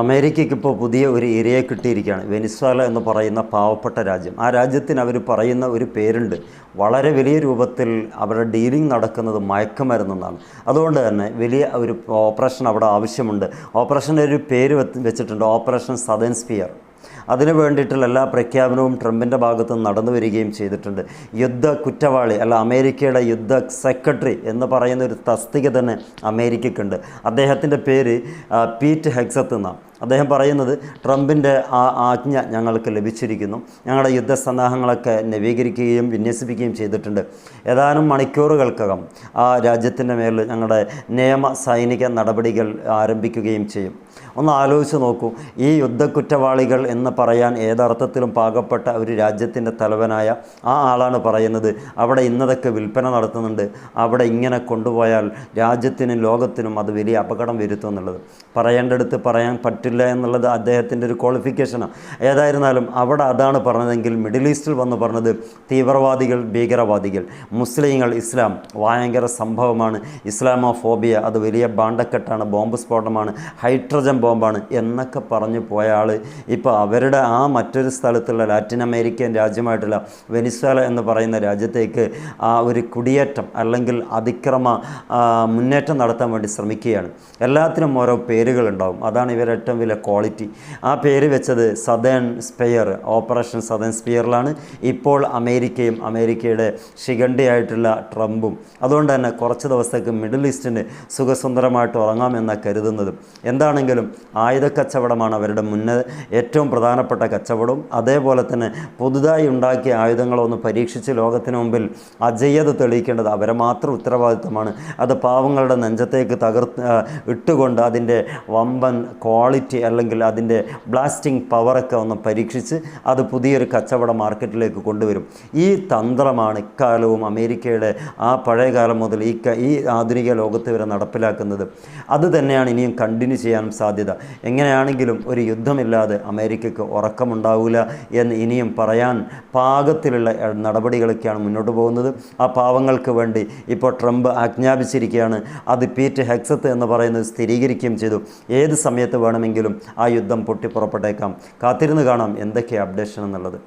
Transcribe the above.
അമേരിക്കയ്ക്ക് ഇപ്പോൾ പുതിയ ഒരു ഇരയെ കിട്ടിയിരിക്കുകയാണ്. വെനിസ്വാല എന്ന് പറയുന്ന പാവപ്പെട്ട രാജ്യം. ആ രാജ്യത്തിന് അവർ പറയുന്ന ഒരു പേരുണ്ട്. വളരെ വലിയ രൂപത്തിൽ അവരുടെ ഡീലിംഗ് നടക്കുന്നത് മയക്കുമരുന്നെന്നാണ്. അതുകൊണ്ട് തന്നെ വലിയ ഒരു ഓപ്പറേഷൻ അവിടെ ആവശ്യമുണ്ട്. ഓപ്പറേഷന്റെ ഒരു പേര് വെച്ചിട്ടുണ്ട്. Operation southern spear. അതിനു വേണ്ടിയിട്ടുള്ള എല്ലാ പ്രഖ്യാപനവും ട്രംപിന്റെ ഭാഗത്ത് നടന്നു വരികയും ചെയ്തിട്ടുണ്ട്. യുദ്ധ കുറ്റവാളി അല്ല അമേരിക്കയുടെ യുദ്ധ സെക്രട്ടറി എന്ന് പറയുന്ന ഒരു തസ്തിക തന്നെ അമേരിക്കയ്ക്കുണ്ട്. അദ്ദേഹത്തിന്റെ പേര് പീറ്റ് ഹെക്സത്ത് എന്നാണ്. അദ്ദേഹം പറയുന്നത് ട്രംപിന്റെ ആ ആജ്ഞ ഞങ്ങൾക്ക് ലഭിച്ചിരിക്കുന്നു. ഞങ്ങളുടെ യുദ്ധസന്നാഹങ്ങളൊക്കെ നവീകരിക്കുകയും വിന്യസിപ്പിക്കുകയും ചെയ്തിട്ടുണ്ട്. ഏതാനും മണിക്കൂറുകൾക്കകം ആ രാജ്യത്തിന്റെ മേൽ ഞങ്ങളുടെ നിയമ സൈനിക നടപടികൾ ആരംഭിക്കുകയും ചെയ്യും. ഒന്ന് ആലോചിച്ച് നോക്കൂ. ഈ യുദ്ധക്കുറ്റവാളികൾ എന്ന് പറയാൻ ഏതർത്ഥത്തിലും പാകപ്പെട്ട ഒരു രാജ്യത്തിന്റെ തലവനായ ആ ആളാണ് പറയുന്നത്. അവിടെ ഇന്നതൊക്കെ വിൽപ്പന നടത്തുന്നുണ്ട്. അവിടെ ഇങ്ങനെ കൊണ്ടുപോയാൽ രാജ്യത്തിനും ലോകത്തിനും അത് വലിയ അപകടം വരുത്തും എന്നുള്ളത്. പറയേണ്ടടുത്ത് പറയാൻ പറ്റില്ല. എന്നുള്ളത് അദ്ദേഹത്തിന്റെ ഒരു ക്വാളിഫിക്കേഷനാണ് ഏതായിരുന്നാലും അവിടെ അതാണ് പറഞ്ഞതെങ്കിൽ മിഡിൽ ഈസ്റ്റിൽ വന്ന് പറഞ്ഞത് തീവ്രവാദികൾ ഭീകരവാദികൾ. മുസ്ലിങ്ങൾ ഇസ്ലാം ഭയങ്കര സംഭവമാണ്. ഇസ്ലാമോഫോബിയ അത് വലിയ ബാണ്ടക്കെട്ടാണ് ബോംബ് സ്ഫോടനമാണ് ഹൈഡ്രജൻ ബോംബാണ് എന്നൊക്കെ പറഞ്ഞു പോയ ആൾ ഇപ്പോൾ അവരുടെ ആ മറ്റൊരു സ്ഥലത്തുള്ള ലാറ്റിൻ അമേരിക്കൻ രാജ്യമായിട്ടുള്ള വെനിസ്വേല എന്ന് പറയുന്ന രാജ്യത്തേക്ക് ആ ഒരു കുടിയേറ്റം അല്ലെങ്കിൽ അതിക്രമ മുന്നേറ്റം നടത്താൻ വേണ്ടി ശ്രമിക്കുകയാണ്. എല്ലാത്തിനും ഓരോ പേരുകളുണ്ടാവും അതാണ് ഏറ്റവും വലിയ ക്വാളിറ്റി. ആ പേര് വെച്ചത് സദേൺ സ്പെയർ ഓപ്പറേഷൻ സദേൺ സ്പെയറിലാണ്. ഇപ്പോൾ അമേരിക്കയും അമേരിക്കയുടെ ശിഖണ്ഡിയായിട്ടുള്ള ട്രംപും. അതുകൊണ്ട് തന്നെ കുറച്ച് ദിവസത്തേക്ക് മിഡിൽ ഈസ്റ്റിന് സുഖസുന്ദരമായിട്ട് ഉറങ്ങാമെന്നാണ് കരുതുന്നതും. എന്താണെങ്കിലും ആയുധ കച്ചവടമാണ് അവരുടെ മുന്നേ ഏറ്റവും പ്രധാനപ്പെട്ട കച്ചവടവും. അതേപോലെ തന്നെ പുതുതായി ഉണ്ടാക്കിയ ആയുധങ്ങളൊന്ന് പരീക്ഷിച്ച് ലോകത്തിന് മുമ്പിൽ അജയ്യത തെളിയിക്കേണ്ടത് അവരെ മാത്രം ഉത്തരവാദിത്തമാണ് അത് പാവങ്ങളുടെ നെഞ്ചത്തേക്ക് തകർ ഇട്ടുകൊണ്ട് അതിന്റെ വമ്പൻ ക്വാളിറ്റി അല്ലെങ്കിൽ അതിന്റെ ബ്ലാസ്റ്റിംഗ് പവറൊക്കെ ഒന്ന് പരീക്ഷിച്ച് അത് പുതിയൊരു കച്ചവട മാർക്കറ്റിലേക്ക് കൊണ്ടുവരും. ഈ തന്ത്രമാണ് ഇക്കാലവും അമേരിക്കയുടെ ആ പഴയ കാലം മുതൽ ഈ ഈ ആധുനിക ലോകത്ത് വരെ നടപ്പിലാക്കുന്നത്. അത് തന്നെയാണ് ഇനിയും കണ്ടിന്യൂ ചെയ്യാനും സാധ്യത. എങ്ങനെയാണെങ്കിലും ഒരു യുദ്ധമില്ലാതെ അമേരിക്കയ്ക്ക് ഉറക്കമുണ്ടാവില്ല എന്ന് ഇനിയും പറയാൻ പാകത്തിലുള്ള നടപടികളൊക്കെയാണ് മുന്നോട്ട് പോകുന്നത്. ആ പാവങ്ങൾക്ക് വേണ്ടി ഇപ്പോൾ ട്രംപ് ആജ്ഞാപിച്ചിരിക്കുകയാണ്. അത് പീറ്റ് ഹെക്സത്ത് എന്ന് പറയുന്നത് സ്ഥിരീകരിക്കുകയും ചെയ്തു. ഏത് സമയത്ത് വേണമെങ്കിലും ആ യുദ്ധം പൊട്ടിപ്പുറപ്പെട്ടേക്കാം. കാത്തിരുന്ന് കാണാം എന്തൊക്കെ അപ്ഡേഷൻ എന്നുള്ളത്.